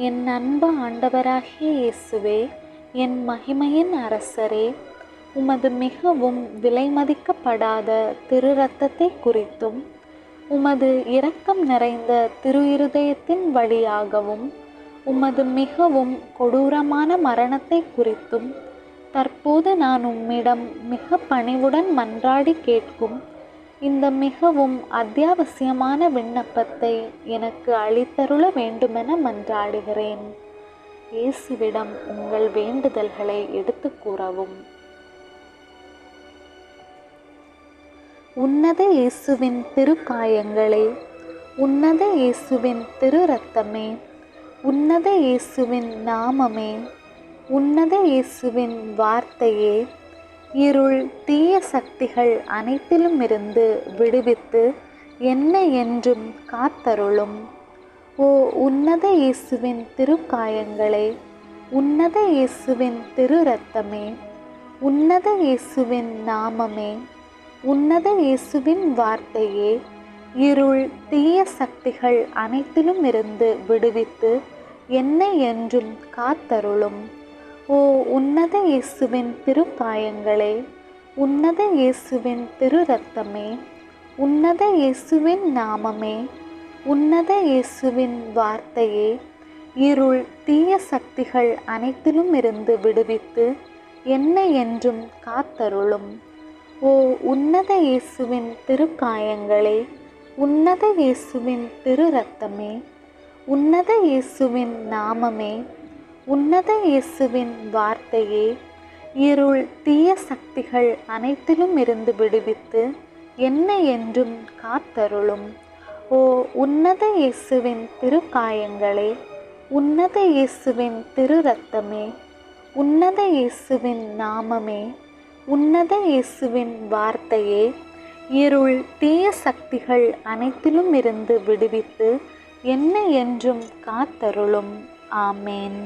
என் அன்பு ஆண்டவராகிய இயேசுவே என் மகிமையின் அரசரே உமது மிகவும் விலைமதிக்கப்படாத திரு ரத்தத்தை குறித்தும் உமது இரக்கம் நிறைந்த திரு இருதயத்தின் வழியாகவும் உமது மிகவும் கொடூரமான மரணத்தை குறித்தும் தற்போது நான் உம்மிடம் மிக பணிவுடன் மன்றாடி கேட்கும் இந்த மிகவும் அத்தியாவசியமான விண்ணப்பத்தை எனக்கு அளித்தருள வேண்டுமென மன்றாடுகிறேன். இயேசுவிடம் உங்கள் வேண்டுதல்களை எடுத்து கூறவும். உன்னத இயேசுவின் திருக்காயங்களே உன்னத இயேசுவின் திரு ரத்தமே உன்னத இயேசுவின் நாமமே உன்னத இயேசுவின் வார்த்தையே இருள் தீய சக்திகள் அனைத்திலும் இருந்து விடுவித்து என்ன என்றும் காத்தருளும். ஓ உன்னத இயேசுவின் திருக்காயங்களே உன்னத இயேசுவின் திரு ரத்தமே உன்னத இயேசுவின் நாமமே உன்னத இயேசுவின் வார்த்தையே இருள் தீய சக்திகள் அனைத்திலும் இருந்து விடுவித்து என்னை என்றும் காத்தருளும். ஓ உன்னத இயேசுவின் திருப்பாயங்களே உன்னத இயேசுவின் திரு ரத்தமே உன்னத இயேசுவின் நாமமே உன்னத இயேசுவின் வார்த்தையே இருள் தீய சக்திகள் அனைத்திலும் இருந்து விடுவித்து என்ன என்றும் காத்தருளும். ஓ உன்னத இயேசுவின் திருக்காயங்களே உன்னத இயேசுவின் திரு ரத்தமே உன்னத இயேசுவின் நாமமே உன்னத இயேசுவின் வார்த்தையே இருள் தீய சக்திகள் அனைத்திலும் இருந்து விடுவித்து என்ன என்றும் காத்தருளும். ஓ உன்னத இயேசுவின் திருக்காயங்களே உன்னத இயேசுவின் திரு ரத்தமே உன்னத இயேசுவின் நாமமே உன்னத இயேசுவின் வார்த்தையே இருள் தீய சக்திகள் அனைத்திலும் இருந்து விடுவித்து என்ன என்றும் காத்தருளும். ஆமேன்.